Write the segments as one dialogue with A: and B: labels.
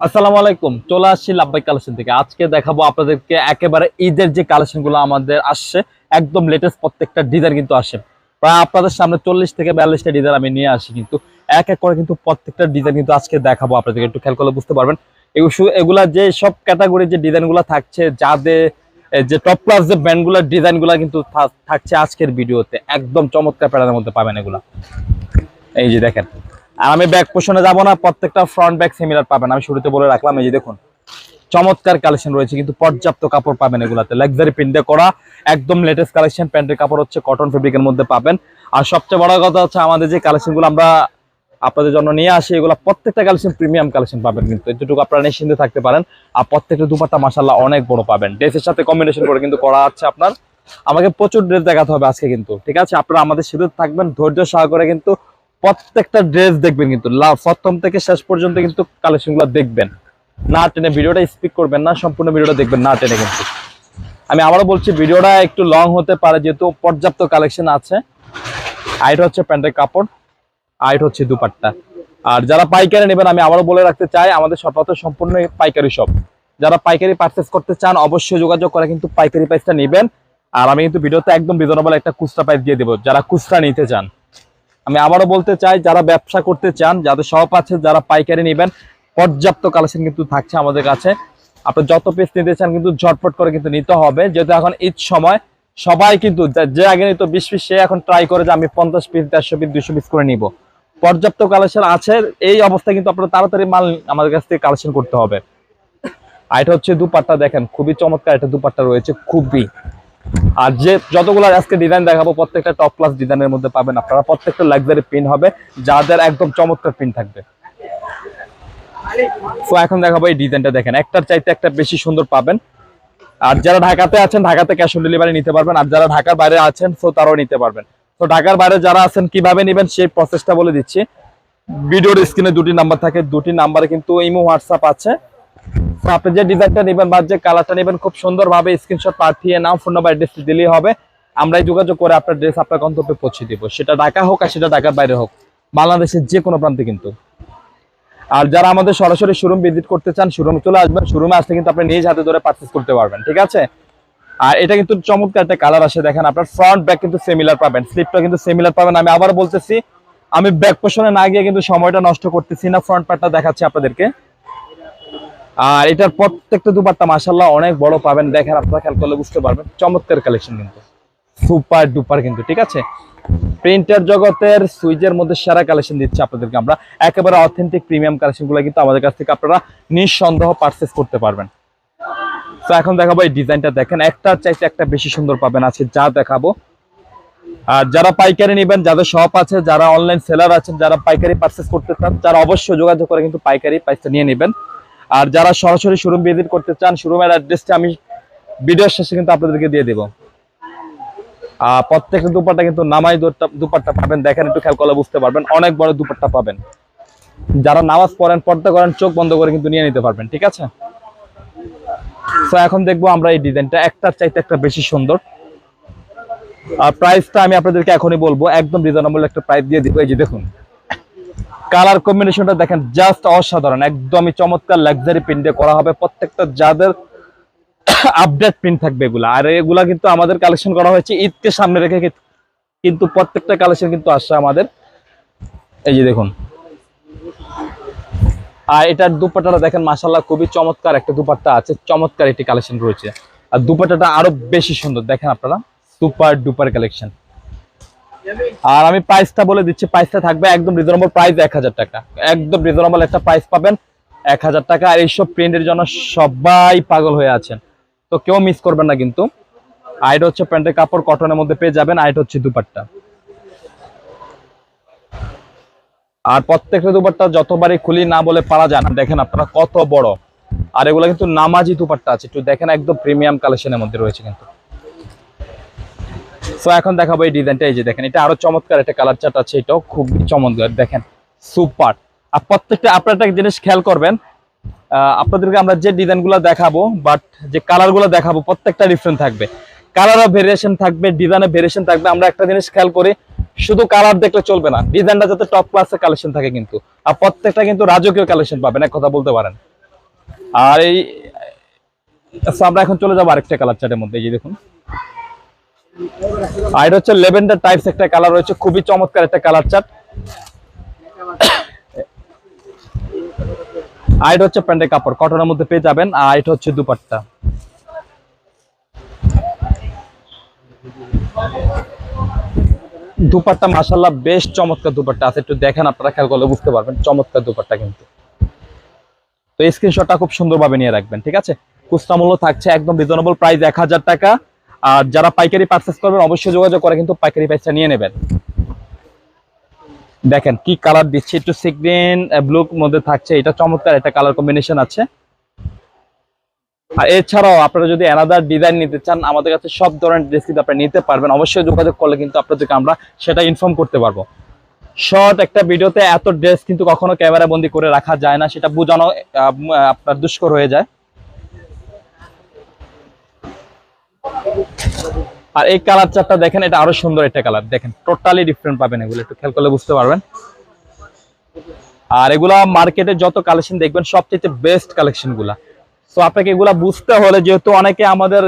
A: আসসালামু আলাইকুম, চলে আসছি লাভবাই কালেকশন থেকে। আজকে দেখাবো আপনাদেরকে একেবারে ঈদের যে কালেকশনগুলো আমাদের আসছে, একদম লেটেস্ট প্রত্যেকটা ডিজাইন কিন্তু আসে। প্রায় আপনাদের সামনে চল্লিশ থেকে বিয়াল্লিশটা ডিজাইন আমি নিয়ে আসি কিন্তু, এক এক করে কিন্তু প্রত্যেকটা ডিজাইন কিন্তু আজকে দেখাবো আপনাদেরকে, একটু খেয়াল করলে বুঝতে পারবেন। এগু- এগুলা যে সব ক্যাটাগরির যে ডিজাইনগুলো থাকছে, যাদের যে টপ ক্লাস যে ব্র্যান্ডগুলার ডিজাইনগুলা কিন্তু থাকছে আজকের ভিডিওতে একদম চমৎকার প্যাটার্নের মধ্যে পাবেন এগুলা। এই যে দেখেন। আর আমি ব্যাক পোষণে যাব না, প্রত্যেকটা ফ্রন্ট ব্যাক সিমিলার পাবেন। আমি শুরুতে বলে রাখলাম, এই যে দেখুন, চমৎকার কালেকশন রয়েছে, কিন্তু পর্যাপ্ত কাপড় পাবেন এগুলাতে। লাক্সারি প্রিন্টে করা, একদম লেটেস্ট কালেকশন প্যান্টের কাপড় হচ্ছে কটন ফেব্রিকের মধ্যে পাবেন। আর সবচেয়ে বড় কথা হচ্ছে, আমাদের যে কালেকশনগুলো আমরা আপনাদের জন্য নিয়ে আসি, এগুলো প্রত্যেকটা কালেকশন প্রিমিয়াম কালেকশন পাবেন কিন্তু। এতটুকু আপনারা নিশ্চিন্তে থাকতে পারেন। আর প্রত্যেকটা দুপাট্টা মাসাল্লাহ অনেক বড় পাবেন। ড্রেসের সাথে কম্বিনেশন করে কিন্তু করা আছে আপনার। আমাকে প্রচুর ড্রেস দেখাতে হবে আজকে কিন্তু, ঠিক আছে? আপনারা আমাদের সাথে থাকবেন, ধৈর্য সহকারে কিন্তু প্রত্যেকটা ড্রেস দেখবেন কিন্তু প্রথম থেকে শেষ পর্যন্ত কিন্তু কালেকশনগুলো দেখবেন। না টেনে ভিডিওটা স্পিক করবেন না, সম্পূর্ণ ভিডিওটা দেখবেন না টেনে কিন্তু। আমি আবারও বলছি, ভিডিওটা একটু লং হতে পারে, যেহেতু পর্যাপ্ত কালেকশন আছে। আইট হচ্ছে প্যান্টের কাপড় আইট হচ্ছে দুপাট্টা। আর যারা পাইকারি নেবেন, আমি আবারও বলে রাখতে চাই, আমাদের সব তো সম্পূর্ণ পাইকারি শপ যারা পাইকারি পারচেস করতে চান, অবশ্যই যোগাযোগ করে কিন্তু পাইকারি প্রাইসটা নেবেন। আর আমি কিন্তু ভিডিওতে একদম রিজনেবল একটা খুচরা প্রাইস দিয়ে দেবো। যারা খুচরা নিতে চান আমি আবারও বলতে চাই, যারা ব্যবসা করতে চান, যাদের শপ আছে, যারা পাইকারি নেবেন, পর্যাপ্ত কালেকশন কিন্তু থাকছে আমাদের কাছে। আপনি যত পিস নিতে চান কিন্তু ঝটপট করে কিন্তু নিতে হবে। যেহেতু এখন ঈদ সময়, সবাই কিন্তু যে- আগে নিত বিশ পিস সে এখন ট্রাই করে যে আমি পঞ্চাশ পিস দেড়শো পিস দুশো পিস করে নিব। পর্যাপ্ত কালেকশন আছে, এই অবস্থায় কিন্তু আপনার তাড়াতাড়ি মাল আমাদের কাছ থেকে কালেকশন করতে হবে। আর এটা হচ্ছে দুপাট্টা, দেখেন, খুবই চমৎকার একটা দুপাট্টা রয়েছে, খুবই। আর যে যতগুলো আজকে ডিজাইন দেখাবো, প্রত্যেকটা টপ ক্লাস ডিজাইনের মধ্যে পাবেন আপনারা। প্রত্যেকটা লাক্সারি পিন হবে, যাদের একদম চমৎকার পিন থাকবে। তো এখন দেখাবো এই ডিজাইনটা দেখেন। একটার চাইতে একটা বেশি সুন্দর পাবেন। আর যারা ঢাকাতে আছেন, ঢাকাতে ক্যাশ অন ডেলিভারি নিতে পারবেন। আর যারা ঢাকার বাইরে আছেন তো তারাও নিতে পারবেন। তো ঢাকার বাইরে যারা আছেন, কীভাবে নেবেন সেই প্রসেসটা বলে দিচ্ছি। ভিডিওর স্ক্রিনে দুটি নাম্বার থাকে। দুটি নাম্বারে কিন্তু ইমো হোয়াটসঅ্যাপ আছে। আপনি যে ডিজাইনটা নেবেন বা যে কালারটা নেবেন, খুব সুন্দরভাবে স্ক্রিনশট পাঠিয়ে নাম ফোন নাম্বার অ্যাড্রেস দিলেই হবে। আমরাই যোগাযোগ করে আপনার ড্রেস আপনার গন্তব্যে পৌঁছে দিব। সেটা ঢাকা হোক আর সেটা ঢাকার বাইরে হোক। বাংলাদেশের যে কোনো প্রান্তে কিন্তু। আর যারা আমাদের সরাসরি শোরুম ভিজিট করতে চান শোরুমে চলে আসবেন। শোরুমে আসলে কিন্তু আপনি নিজ হাতে ধরে পারচেস করতে পারবেন, ঠিক আছে? আর এটা কিন্তু চমৎকার একটা কালার আসে, দেখেন আপনার ফ্রন্ট ব্যাক কিন্তু সিমিলার পাবেন। স্লিপটা কিন্তু সিমিলার পাবেন। আমি আবার বলতেছি, আমি ব্যাক পোষণে না গিয়ে কিন্তু সময়টা নষ্ট করতেছি না ফ্রন্ট পার্টটা দেখাচ্ছি আপনাদেরকে। আর এটার প্রত্যেকটা দুপাট্টা মাসাল্লাহ অনেক বড় পাবেন। দেখেন আপনারা খেয়াল করলে বুঝতে পারবেন। চমৎকার কালেকশন কিন্তু। সুপার ডুপার কিন্তু, ঠিক আছে? প্রিন্টার জগতের সুইজের মধ্যে সেরা কালেকশন দিচ্ছে আপনাদেরকে আমরা। একেবারে অথেন্টিক প্রিমিয়াম কালেকশনগুলো কিন্তু আমাদের কাছ থেকে আপনারা নিঃসন্দেহ পারচেস করতে পারবেন। তো এখন দেখাবো এই ডিজাইনটা দেখেন একটা চাইতে একটা বেশি সুন্দর পাবেন আছে যা দেখাবো। আর যারা পাইকারি নেবেন, যাদের শপ আছে, যারা অনলাইন সেলার আছেন, যারা পাইকারি পারচেস করতে চান, তারা অবশ্যই যোগাযোগ করে কিন্তু পাইকারি প্রাইসটা নিয়ে নেবেন। আর যারা সরাসরি শোরুম ভিজিট করতে চান শোরুমের অ্যাড্রেসটা আমি ভিডিওর শেষে কিন্তু আপনাদেরকে দিয়ে দেবো। প্রত্যেকটা দুপাট্টা কিন্তু নামাই দুপাট্টা পাবেন। দেখেন একটু খেয়াল করলে বুঝতে পারবেন, অনেক বড় দুপাট্টা পাবেন। যারা নামাজ পড়েন, পর্দা করেন, চোখ বন্ধ করে কিন্তু নিয়ে নিতে পারবেন, ঠিক আছে? তো এখন দেখব আমরা এই ডিজাইনটা একটার চাইতে একটা বেশি সুন্দর। আর প্রাইসটা আমি আপনাদেরকে এখনই বলব, একদম রিজনেবল একটা প্রাইস দিয়ে দিব। এই যে দেখুন। কালার কম্বিনেশনটা দেখেন জাস্ট অসাধারণ, একদমই চমৎকার লাক্সারি প্রিন্টে করা হবে। প্রত্যেকটা যাদের আপডেট প্রিন্ট থাকবে এগুলা। আর এগুলা কিন্তু আমাদের কালেকশন করা হয়েছে ঈদকে সামনে রেখে কিন্তু প্রত্যেকটা কালেকশন কিন্তু আসছে আমাদের। এই যে দেখুন। আর এটার দুপাট্টাটা দেখেন মাসাল্লাহ খুবই চমৎকার একটা দুপাট্টা আছে, চমৎকার একটি কালেকশন রয়েছে। আর দুপাট্টাটা আরও বেশি সুন্দর, দেখেন আপনারা সুপার ডুপার কালেকশন আর আমি প্রাইসটা বলে দিচ্ছি প্রাইসটা থাকবে একদম রিজনেবল প্রাইস এক হাজার টাকা। একদম রিজনেবল একটা প্রাইস পাবেন এক হাজার টাকা। আর এইসব প্রিন্টের জন্য সবাই পাগল হয়ে আছেন। তো কেউ মিস করবেন না কিন্তু। আইড হচ্ছে প্যান্টের কাপড় কটনের মধ্যে পেয়ে যাবেন। আইড হচ্ছে দুপাট্টা। আর প্রত্যেকটা দুপাট্টা যতবারই খুলি না বলে পারা যায় না। দেখেন আপনারা কত বড়। আর এগুলো কিন্তু নামাজি দুপাট্টা আছে। একটু দেখেন, একদম প্রিমিয়াম কালেকশনের মধ্যে রয়েছে কিন্তু। তো এখন দেখাবো এই ডিজাইনটা এই যে দেখেন, এটা আরও চমৎকার একটা কালার চার্ট আছে, এটাও খুবই চমৎকার, দেখেন সুপার আর প্রত্যেকটা আপনারা একটা জিনিস খেয়াল করবেন আপনাদেরকে আমরা যে ডিজাইনগুলো দেখাবো বাট যে কালারগুলো দেখাবো, প্রত্যেকটা ডিফারেন্ট থাকবে। কালারও ভেরিয়েশন থাকবে ডিজাইনের ভেরিয়েশন থাকবে, আমরা একটা জিনিস খেয়াল করি, শুধু কালার দেখলে চলবে না ডিজাইনটা যাতে টপ ক্লাসের কালেকশন থাকে কিন্তু, আর প্রত্যেকটা কিন্তু রাজকীয় কালেকশন পাবেন, এক কথা বলতে পারেন। আর এই আমরা এখন চলে যাব আরেকটা কালার চার্টের মধ্যে, এই যে দেখুন। আর এটা হচ্ছে লেভেন্ডার টাইপস একটা কালার রয়েছে, খুবই চমৎকার একটা কালার চার্ট। আর এটা হচ্ছে প্যান্টের কাপড়, কটনের মধ্যে পেয়ে যাবেন, আর এটা হচ্ছে দুপাট্টা। দুপাট্টা মাসাল্লাহ বেশ চমৎকার দুপাট্টা আছে, একটু দেখেন আপনারা, খেয়াল করলে বুঝতে পারবেন, চমৎকার দুপাট্টা কিন্তু। তো স্ক্রিনশটটা খুব সুন্দরভাবে নিয়ে রাখবেন, ঠিক আছে? খুচরা থাকছে একদম রিজনেবল প্রাইস এক হাজার টাকা। আর যারা পাইকারি পারচেস করবেন, অবশ্যই যোগাযোগ করে কিন্তু পাইকারি প্রাইসটা নিয়ে নেবেন। দেখেন কি কালার দিচ্ছে, একটু সিগ্রিন ব্লু মধ্যে থাকছে, এটা চমৎকার একটা কালার কম্বিনেশন আছে। আর এছাড়াও আপনারা যদি অ্যানাদার ডিজাইন নিতে চান, আমাদের কাছে সব ধরনের ড্রেস কিন্তু আপনারা নিতে পারবেন। অবশ্যই যোগাযোগ করলে কিন্তু আপনাদেরকে আমরা সেটা ইনফর্ম করতে পারব। শর্ট একটা ভিডিওতে এত ড্রেস কিন্তু কখনো ক্যামেরা বন্দি করে রাখা যায় না, সেটা বোঝানো আপনার দুষ্কর হয়ে যায়। আর এই কালার চারটা দেখেন, এটা আরও সুন্দর একটা কালার দেখেন টোটালি ডিফারেন্ট পাবেন এগুলো, একটু খেয়াল করলে বুঝতে পারবেন। আর এগুলা মার্কেটে যত কালেকশন দেখবেন, সবচেয়ে বেস্ট কালেকশনগুলা। তো আপনাকে এগুলা বুঝতে হলে, যেহেতু অনেকে আমাদের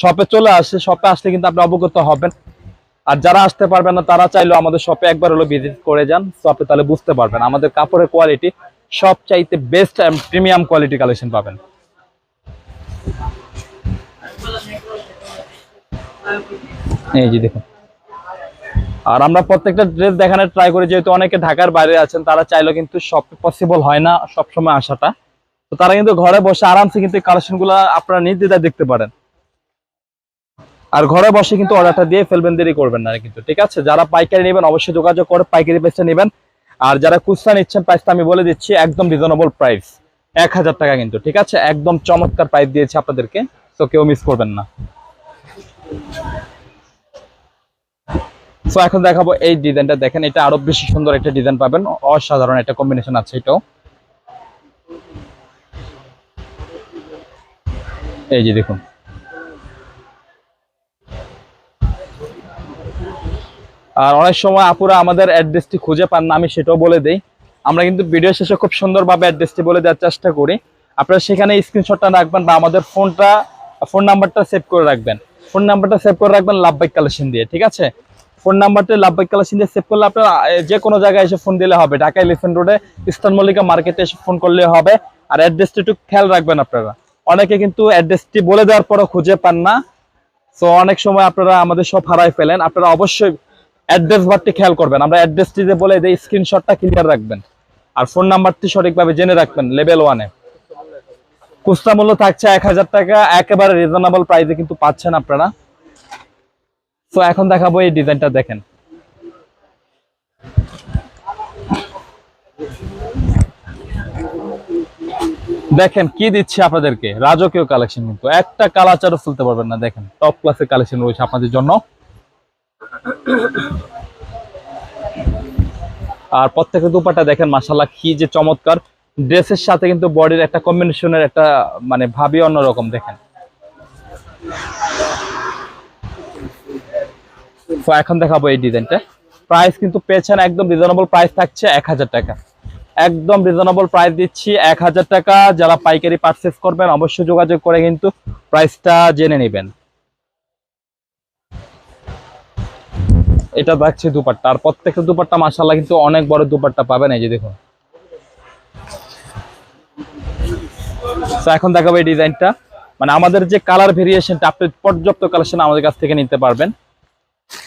A: শপে চলে আসে শপে আসলে কিন্তু আপনি অবগত হবেন। আর যারা আসতে পারবেন না, তারা চাইলেও আমাদের শপে একবার হলো ভিজিট করে যান। তো আপনি তাহলে বুঝতে পারবেন, আমাদের কাপড়ের কোয়ালিটি সব চাইতে বেস্ট প্রিমিয়াম কোয়ালিটি কালেকশন পাবেন। এই যে দেখুন। আর আমরা প্রত্যেকটা ড্রেস দেখানোর ট্রাই করি, যেহেতু অনেকে ঢাকার বাইরে আছেন, তারা চাইলেও কিন্তু সব পসিবল হয় না সব সময় আসাটা। তো তারা কিন্তু ঘরে বসে আরামসে কিন্তু কালেকশনগুলো আপনারা নির্দ্বিধায় দেখতে পারেন। আর ঘরে বসে কিন্তু অর্ডারটা দিয়ে ফেলবেন, দেরি করবেন না কিন্তু, ঠিক আছে? যারা পাইকারি নেবেন, অবশ্যই যোগাযোগ করে পাইকারি প্রাইসটা নেবেন। আর যারা খুচরা নিচ্ছেন প্রাইসটা আমি বলে দিচ্ছি, একদম রিজনেবল প্রাইস এক হাজার টাকা কিন্তু, ঠিক আছে? একদম চমৎকার প্রাইস দিয়েছি আপনাদেরকে, তো কেউ মিস করবেন না। তো এখন দেখাবো এই ডিজাইনটা। দেখেন, এটা আরও বেশি সুন্দর একটা ডিজাইন পাবেন। অসাধারণ একটা কম্বিনেশন আছে এটাও। এই যে দেখুন। আর অনেক সময় আপুরা আমাদের অ্যাড্রেসটি খুঁজে পান না, আমি সেটাও বলে দেই। আমরা কিন্তু ভিডিও শেষে খুব সুন্দরভাবে অ্যাড্রেসটি বলে দেওয়ার চেষ্টা করি। আপনারা সেখানে স্ক্রিনশটটা রাখবেন বা আমাদের ফোনটা ফোন নাম্বারটা সেভ করে রাখবেন। ফোন নাম্বারটা সেভ করে রাখবেন লাভবাইক কালেকশন দিয়ে, ঠিক আছে? ফোন নাম্বারটা লাভবাইক কালেকশন দিয়ে সেভ করলে আপনার যে কোনো জায়গায় এসে ফোন দিলে হবে। ঢাকা এলিফেন্ট রোডে ইস্টার্ন মল্লিকা মার্কেটে এসে ফোন করলে হবে। আর অ্যাড্রেসটি একটু খেয়াল রাখবেন আপনারা। অনেকে কিন্তু অ্যাড্রেসটি বলে দেওয়ার পরও খুঁজে পান না। তো অনেক সময় আপনারা আমাদের সব হারাই ফেলেন। আপনারা অবশ্যই অ্যাড্রেস বারটি খেয়াল করবেন। আমরা অ্যাড্রেসটি যে বলে দেই স্ক্রিনশটটা ক্লিয়ার রাখবেন। আর ফোন নাম্বারটি সঠিকভাবে জেনে রাখবেন লেভেল ওয়ানে খুচরা মূল্য থাকছে এক হাজার টাকা, একেবারে রিজনেবল প্রাইসে কিন্তু পাচ্ছেন আপনারা। তো এখন দেখাবো এই ডিজাইনটা দেখেন। দেখেন, কি দিচ্ছে আপনাদেরকে? রাজকীয় কালেকশন কিন্তু। একটা কালাচারও ফুলতে পারবেন না, দেখেন। টপ ক্লাসের কালেকশন রয়েছে আপনাদের জন্য। আর প্রত্যেকের দুপাটা দেখেন মাসাল্লাহ কি যে চমৎকার। ড্রেসের সাথে কিন্তু বডির একটা কম্বিনেশনের একটা মানে ভাবি অন্যরকম, দেখেন। এখন দেখাবো এই ডিজাইনটা। প্রাইস কিন্তু পেয়েছেন একদম রিজনেবল প্রাইস থাকছে এক হাজার টাকা। একদম রিজনেবল প্রাইস দিচ্ছি এক হাজার টাকা। যারা পাইকারি পারচেস করবেন অবশ্যই যোগাযোগ করে কিন্তু প্রাইসটা জেনে নেবেন। এটা দেখছি দুপাট্টা। আর প্রত্যেকটা দুপাট্টা মাসাল্লাহ কিন্তু অনেক বড় দুপাট্টা পাবেন, এই যে দেখুন। এখন দেখাবো এই ডিজাইনটা। মানে আমাদের যে কালার ভেরিয়েশনটা আপনি পর্যাপ্ত কালেকশন আমাদের কাছ থেকে নিতে পারবেন।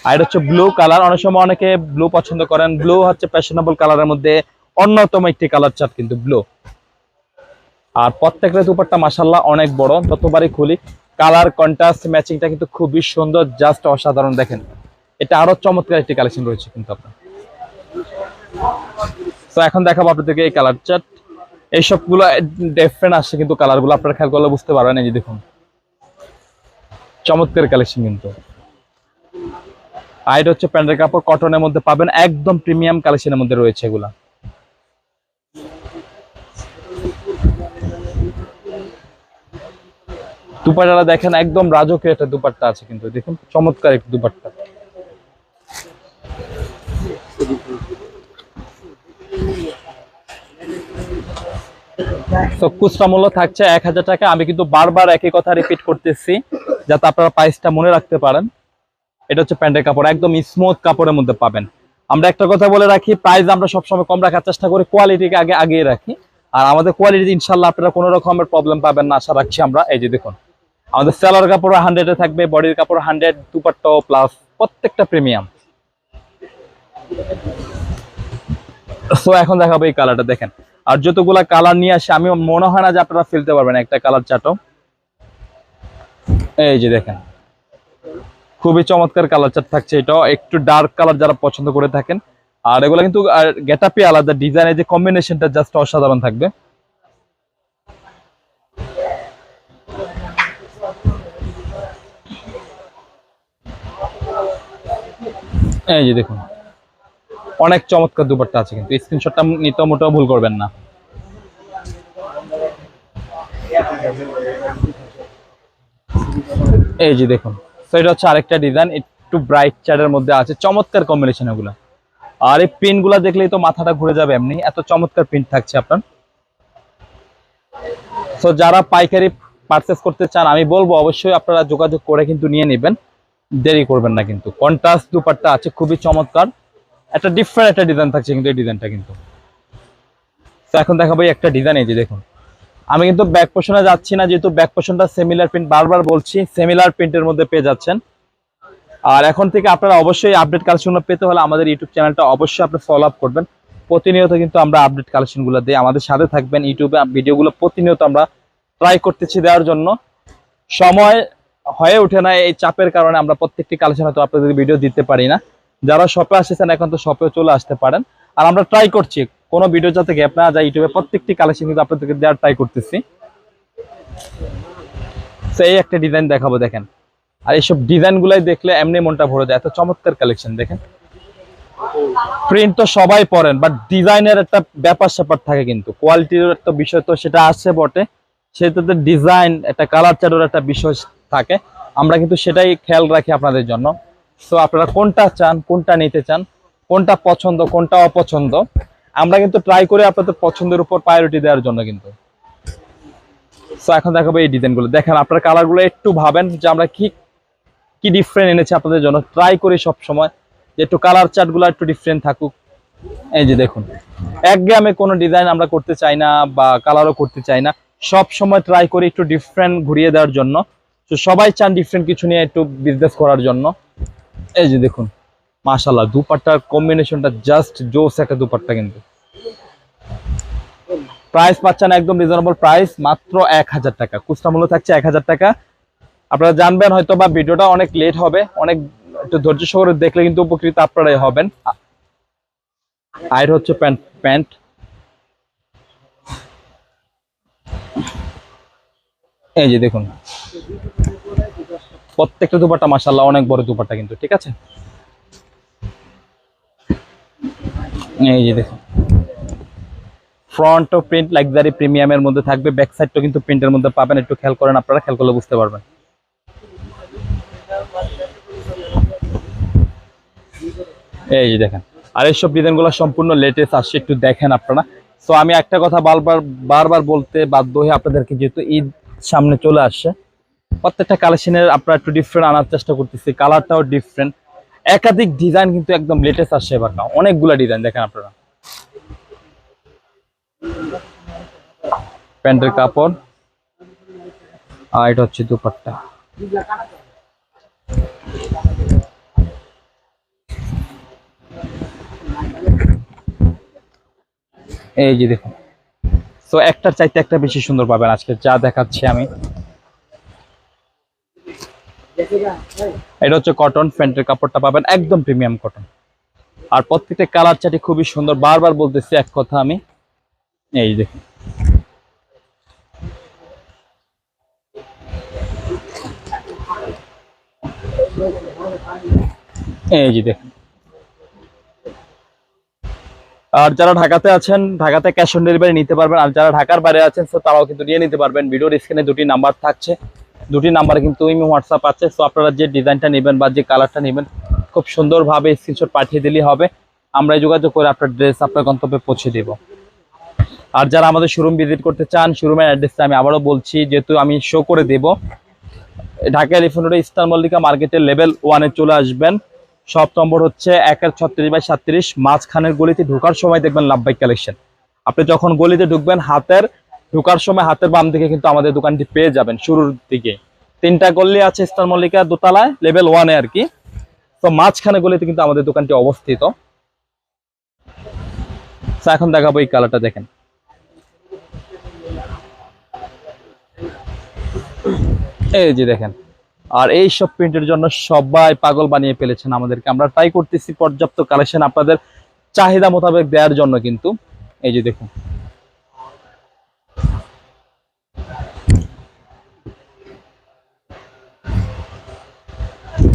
A: আর এটা হচ্ছে ব্লু কালার অনেক সময় অনেকে ব্লু পছন্দ করেন। ব্লু হচ্ছে ফ্যাশনেবল কালারের মধ্যে অন্যতম একটি কালার চার্ট কিন্তু ব্লু আর প্রত্যেকটা দুপাট্টা মাসাল্লাহ অনেক বড়। যতবারই খুলি কালার কন্ট্রাস্ট ম্যাচিংটা কিন্তু খুবই সুন্দর জাস্ট অসাধারণ। দেখেন, এটা আরও চমৎকার একটি কালেকশন রয়েছে কিন্তু আপনার। তো এখন দেখাবো আপনাদেরকে এই কালার চার্ট এই সবগুলো ডিফারেন্ট আসছে কিন্তু কালারগুলো আপনারা খেয়াল করলে বুঝতে পারবেন, এই যে দেখুন। চমৎকার কালেকশন কিন্তু। আর হচ্ছে প্যান্টের কাপড় কটনের মধ্যে পাবেন, একদম প্রিমিয়াম কালেকশনের মধ্যে রয়েছে এগুলা। দুপাট্টাটা দেখেন, একদম রাজকীয় একটা দুপাট্টা আছে কিন্তু, দেখুন, চমৎকার একটি দুপাট্টা। তো খুচরা মূল্য থাকছে এক হাজার টাকা। আমি কিন্তু বারবার একই কথা রিপিট করতেছি, যাতে আপনারা প্রাইসটা মনে রাখতে পারেন। এটা হচ্ছে প্যান্টের কাপড়, একদম স্মুথ কাপড়ের মধ্যে পাবেন। আমরা একটা কথা বলে রাখি প্রাইস আমরা সবসময় কম রাখার চেষ্টা করি কোয়ালিটিকে আগে আগিয়ে রাখি। আর আমাদের কোয়ালিটি ইনশাল্লাহ আপনারা কোনো রকমের প্রবলেম পাবেন না, আশা রাখছি আমরা। এই যে দেখুন, আমাদের সেলার কাপড় হান্ড্রেডে থাকবে বডির কাপড় হান্ড্রেড দুপাট্টাও প্লাস প্রত্যেকটা প্রিমিয়াম সো এখন দেখাবো এই কালারটা দেখেন। আর যতগুলা কালার নিয়ে আসে, আমি মনে হয় না যে আপনারা ফেলতে পারবেন একটা কালার চাটো এই যে দেখেন, খুবই চমৎকার কালার চাট থাকছে এটাও। একটু ডার্ক কালার যারা পছন্দ করে থাকেন। আর এগুলো কিন্তু গেটাপি আলাদা ডিজাইনের যে কম্বিনেশনটা জাস্ট অসাধারণ থাকবে। এই যে দেখুন অনেক চমৎকার দুপাট্টা আছে কিন্তু। স্ক্রিনশটটা নিতে মোটেও ভুল করবেন না। এই যে দেখুন, তো এটা হচ্ছে আরেকটা ডিজাইন একটু ব্রাইট চার্টের মধ্যে আছে, চমৎকার কম্বিনেশন এগুলো। আর এই পিনগুলা দেখলেই তো মাথাটা ঘুরে যাবে এমনি, এত চমৎকার প্রিন্ট থাকছে আপনার। তো যারা পাইকারি পারচেস করতে চান, আমি বলব অবশ্যই আপনারা যোগাযোগ করে কিন্তু নিয়ে নেবেন। দেরি করবেন না কিন্তু। কন্ট্রাস্ট দুপাট্টা আছে, খুবই চমৎকার। একটা ডিফারেন্ট একটা ডিজাইন থাকছে কিন্তু এই ডিজাইনটা কিন্তু। তো এখন দেখাবো একটা ডিজাইন এই যে দেখুন। আমি কিন্তু ব্যাক পোর্শনে যাচ্ছি না, যেহেতু ব্যাক পোর্শনটা সেমিলার প্রিন্ট বারবার বলছি সেমিলার প্রিন্টের মধ্যে পেয়ে যাচ্ছেন। আর এখন থেকে আপনারা অবশ্যই আপডেট কালেকশনগুলো পেতে হলে আমাদের ইউটিউব চ্যানেলটা অবশ্যই আপনি ফলো আপ করবেন। প্রতিনিয়ত কিন্তু আমরা আপডেট কালেকশনগুলো দিই। আমাদের সাথে থাকবেন ইউটিউবে ভিডিওগুলো প্রতিনিয়ত আমরা ট্রাই করতেছি দেওয়ার জন্য। সময় হয়ে ওঠে না এই চাপের কারণে আমরা প্রত্যেকটি কালেকশন হয়তো আপনাদের ভিডিও দিতে পারি না। যারা শপে আসতেছেন এখন তো শপেও চলে আসতে পারেন। আর আমরা ট্রাই করছি, কোনো ভিডিও যাতে গ্যাপ না যায় ইউটিউবে প্রত্যেকটি কালেকশন কিন্তু আপনাদেরকে দেওয়ার ট্রাই করতেছি। এই একটা ডিজাইন দেখাবো, দেখেন। আর এইসব ডিজাইন গুলাই দেখলে এমনি মনটা ভরে যায়। এত চমৎকার কালেকশন দেখেন। প্রিন্ট তো সবাই পরেন বাট ডিজাইনের একটা ব্যাপার স্যাপার থাকে কিন্তু। কোয়ালিটির একটা বিষয় তো সেটা আছে বটে। সেটাতে ডিজাইন একটা কালার চার্টের একটা বিষয় থাকে। আমরা কিন্তু সেটাই খেয়াল রাখি আপনাদের জন্য। তো আপনারা কোনটা চান, কোনটা নিতে চান, কোনটা পছন্দ, কোনটা অপছন্দ, আমরা কিন্তু ট্রাই করে আপনাদের পছন্দের উপর প্রায়োরিটি দেওয়ার জন্য কিন্তু। তো এখন দেখাবো এই ডিজাইনগুলো। দেখেন, আপনার কালারগুলো একটু ভাবেন যে আমরা কি কি ডিফারেন্ট এনেছি আপনাদের জন্য। ট্রাই করি সব সময় যে একটু কালার চার্টগুলো একটু ডিফারেন্ট থাকুক। এই যে দেখুন, এক গ্রামে কোনো ডিজাইন আমরা করতে চাই না বা কালারও করতে চাই না। সব সময় ট্রাই করি একটু ডিফারেন্ট ঘুরিয়ে দেওয়ার জন্য। তো সবাই চান ডিফারেন্ট কিছু নিয়ে একটু বিজনেস করার জন্য। এই যে দেখুন মাশাল্লাহ দুপাট্টার কম্বিনেশনটা জাস্ট জোস একটা দুপাট্টা কিন্তু। প্রাইস পাচ্ছেন একদম রিজনেবল প্রাইস মাত্র এক হাজার টাকা। খুচরা মূল্য থাকছে এক হাজার টাকা। আপনারা জানবেন হয়তো বা ভিডিওটা অনেক লেট হবে, অনেক একটু ধৈর্য সহকারে দেখলে কিন্তু উপকৃত আপনারাই হবেন। আয়ের হচ্ছে প্যান্ট প্যান্ট। এই যে দেখুন প্রত্যেকটা দুপাট্টা মাসাল্লাহ অনেক বড় দুপাট্টা কিন্তু, ঠিক আছে? এই যে দেখুন। ফ্রন্ট ও প্রিন্ট লাক্সারি প্রিমিয়ামের মধ্যে থাকবে ব্যাক সাইডটাও কিন্তু প্রিন্টের মধ্যে পাবেন, একটু খেয়াল করেন, আপনারা খেয়াল করলে বুঝতে পারবেন। এই যে দেখেন, আর এইসব ডিজাইনগুলো সম্পূর্ণ লেটেস্ট আসছে, একটু দেখেন আপনারা। তো আমি একটা কথা বারবার বারবার বলতে বাধ্য হয়ে আপনাদেরকে, যেহেতু ঈদ সামনে চলে আসছে প্রত্যেকটা কালেকশনের আপনারা একটু ডিফারেন্ট আনার চেষ্টা করতেছি কালারটাও ডিফারেন্ট একাধিক ডিজাইন কিন্তু একদম লেটেস্ট আসছে এবার না অনেকগুলো ডিজাইন দেখেন আপনারা। প্যান্টের কাপড়। আর এটা হচ্ছে দুপাট্টা। এই যে দেখুন। তো একটার চাইতে একটা বেশি সুন্দর পাবেন আজকে, যা দেখাচ্ছি আমি। এটা হচ্ছে কটন প্যান্টের কাপড়টা পাবেন, একদম প্রিমিয়াম কটন আর প্রত্যেকটা কালার চাটি খুবই সুন্দর, বারবার বলতেছি এক কথা আমি। এই দেখুন। এই যে দেখুন। আর যারা ঢাকাতে আছেন, ঢাকাতে ক্যাশ অন ডেলিভারি নিতে পারবেন, আর যারা ঢাকার বাইরে আছেন তারাও কিন্তু নিয়ে নিতে পারবেন। ভিডিওর স্ক্রিনে দুটি নাম্বার থাকছে। দুটি নাম্বারে কিন্তু ইমি হোয়াটসঅ্যাপ আছে। তো আপনারা যে ডিজাইনটা নেবেন বা যে কালারটা নেবেন, খুব সুন্দরভাবে স্ক্রিনশট পাঠিয়ে দিলেই হবে। আমরা যোগাযোগ করে আপনার ড্রেস আপনার গন্তব্যে পৌঁছে দেব। আর যারা আমাদের শোরুম ভিজিট করতে চান শোরুমের অ্যাড্রেসটা আমি আবারও বলছি, যেহেতু আমি শো করে দেব। ঢাকা এলিফেন্ট রোডে ইস্টার মল্লিকা মার্কেটের লেভেল ওয়ানে চলে আসবেন। সব নম্বর হচ্ছে একের ছত্রিশ বাই সাতত্রিশ। মাঝখানের গলিতে ঢোকার সময় দেখবেন লাভবাই কালেকশন আপনি যখন গলিতে ঢুকবেন, হাতের ঢোকার সময় হাতের বাম দিকে কিন্তু আমাদের দোকানটি পেয়ে যাবেন শুরুর দিকে। তিনটা গল্লি আছে ইস্টার মল্লিকা দোতলায়, লেভেল ওয়ানে আর কি। তো মাঝখানে গলিতে কিন্তু আমাদের দোকানটি অবস্থিত। এখন দেখাবো এই কালারটা দেখেন। এই যে দেখেন। আর এই সব প্রিন্টের জন্য সবাই পাগল বানিয়ে ফেলেছেন আমাদেরকে। আমরা ট্রাই করতেছি পর্যাপ্ত কালেকশন আপনাদের চাহিদা মোতাবেক দেওয়ার জন্য কিন্তু। এই যে দেখুন।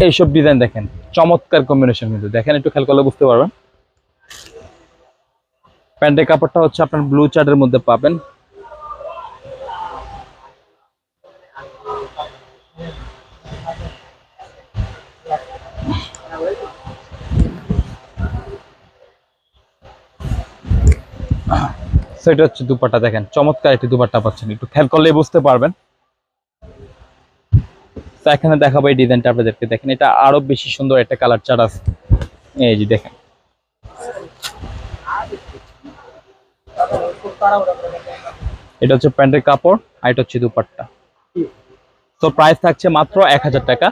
A: এইসব ডিজাইন দেখেন। চমৎকার কম্বিনেশন কিন্তু। দেখেন, একটু খেয়াল করলে বুঝতে পারবেন। প্যান্টের কাপড়টা হচ্ছে আপনার ব্লু চার্টের মধ্যে পাবেন। সেটা হচ্ছে দুপাট্টা। দেখেন, চমৎকার একটি দুপাট্টা পাচ্ছেন। একটু খেয়াল করলেই বুঝতে পারবেন। তো এখানে দেখাবো এই ডিজাইনটা আপনাদেরকে। দেখেন, এটা আরও বেশি সুন্দর একটা কালার চার আছে। এই যে দেখেন। এটা হচ্ছে প্যান্টের কাপড়, আর এটা হচ্ছে দুপাট্টা। তো প্রাইস থাকছে মাত্র এক হাজার টাকা।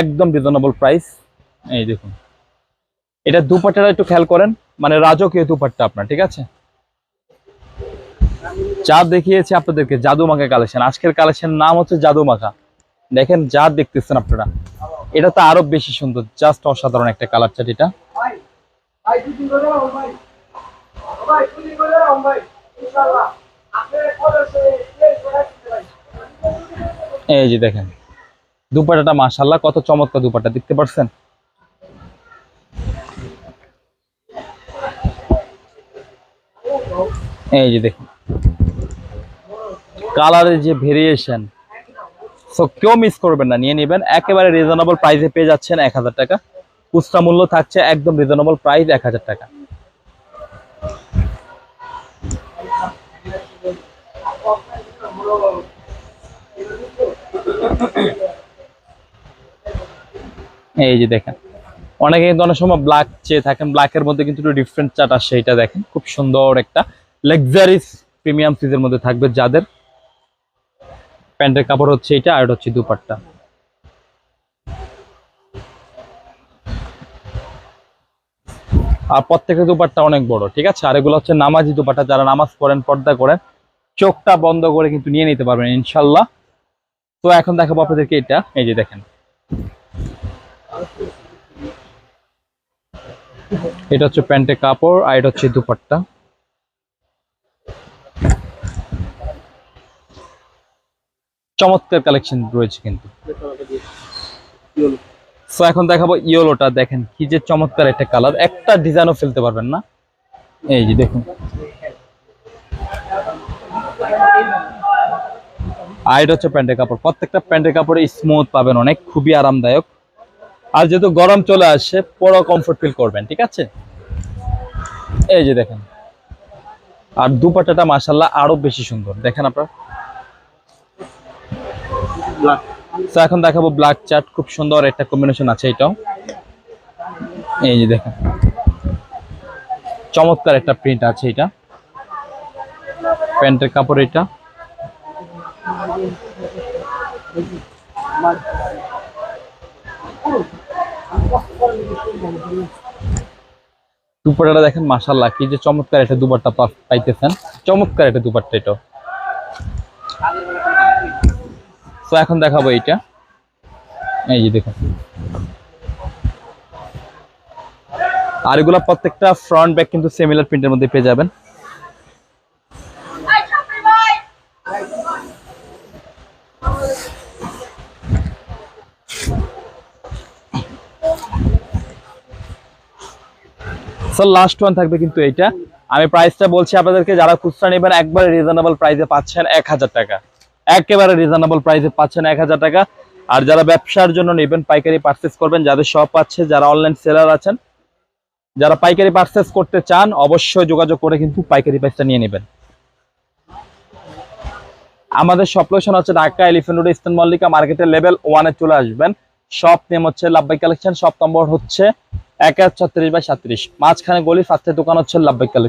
A: একদম রিজনেবল প্রাইস এই দেখুন। এটা দুপাট্টাটা একটু খেয়াল করেন মানে রাজকীয় দুপাট্টা আপনার, ঠিক আছে? যা দেখিয়েছে আপনাদেরকে জাদু মাখা কালেকশন আজকের কালেকশন নাম হচ্ছে জাদু মাখা দেখেন যা দেখতেছেন আপনারা। এটা তো আরও বেশি সুন্দর জাস্ট অসাধারণ একটা কালার চাট এটা।
B: এই
A: যে দেখেন, দুপাটাটা মাশাল্লাহ কত চমৎকার দুপাটা দেখতে পাচ্ছেন এই যে দেখুন কালারের যে ভেরিয়েশন সো কেউ মিস করবেন না, নিয়ে নেবেন। একেবারে রিজনেবল প্রাইসে পেয়ে যাচ্ছেন এক হাজার টাকা। খুচরা মূল্য থাকছে একদম রিজনেবল প্রাইস এক হাজার টাকা। এই যে দেখেন, অনেকে কিন্তু অনেক সময় ব্ল্যাক চেয়ে থাকেন। ব্ল্যাকের মধ্যে কিন্তু একটু ডিফারেন্ট চার্ট আসছে এটা দেখেন। খুব সুন্দর একটা লাক্সারিস প্রিমিয়াম সিজের মধ্যে থাকবে যাদের। প্যান্টের কাপড় হচ্ছে এটা আর হচ্ছে দুপাট্টা। আর প্রত্যেকের দুপাট্টা অনেক বড়, ঠিক আছে? আর এগুলো হচ্ছে নামাজি দুপাট্টা, যারা নামাজ পড়েন, পর্দা করেন, চোখটা বন্ধ করে কিন্তু নিয়ে নিতে পারবেন, ইনশাল্লাহ। তো এখন দেখাবো আপনাদেরকে এটা, এই যে দেখেন। এটা হচ্ছে প্যান্টের কাপড় আর এটা হচ্ছে দুপাট্টা। চমৎকার কালেকশন রয়েছে কিন্তু। সো এখন দেখাবো ইয়েলোটা, দেখেন কি যে চমৎকার একটা কালার একটা ডিজাইনও ফেলতে পারবেন না। এই যে দেখুন। এটা হচ্ছে প্যান্টের কাপড়। প্রত্যেকটা প্যান্টের কাপড়ে স্মুথ পাবেন অনেক, খুবই আরামদায়ক। আর যেহেতু গরম চলে আসে পুরো কমফোর্ট ফিল করবেন, ঠিক আছে? এই যে দেখেন। আর দুপাটাটা মাসাল্লাহ আরও বেশি সুন্দর। দেখেন আপনার। এখন দেখাবো ব্ল্যাক চার্ট খুব সুন্দর একটা কম্বিনেশন আছে এটাও। এই যে দেখেন। চমৎকার একটা প্রিন্ট আছে এটা। প্যান্টের কাপড় এটা। দুপাট্টাটা দেখেন মাশাল্লাহ কি যে চমৎকার একটা দুপাট্টা পা- পাইতেছেন। চমৎকার একটা দুপাট্টা এটা তো এখন দেখাবো এইটা। এই যে দেখুন। আর এগুলা প্রত্যেকটা ফ্রন্ট ব্যাক কিন্তু সিমিলার প্রিন্টের মধ্যে পেয়ে যাবেন। লাস্ট ওয়ান থাকবে কিন্তু এইটা। আমি প্রাইসটা বলছি আপনাদেরকে, যারা খুচরা নেবেন, একবারে রিজনেবল প্রাইসে পাচ্ছেন এক হাজার টাকা। একেবারে রিজনেবল প্রাইসে পাচ্ছেন এক হাজার টাকা। আর যারা ব্যবসার জন্য নেবেন, পাইকারি পারচেস করবেন, যাদের শপ আছে, যারা অনলাইন সেলার আছেন, যারা পাইকারি পারচেস করতে চান, অবশ্যই যোগাযোগ করে কিন্তু পাইকারি প্রাইসটা নিয়ে নেবেন। আমাদের সব লোকেশন হচ্ছে Dhaka elephant road eastern Mallika মার্কেটের লেভেল ওয়ানে চলে আসবেন। শপ নেম হচ্ছে লাভবাই কালেকশন শপ নম্বর হচ্ছে এক এক ছত্রিশ বাই সাত্রিশ। মাঝখানে গলি ফার্স্টের দোকান হচ্ছে লাভবাই কালেকশন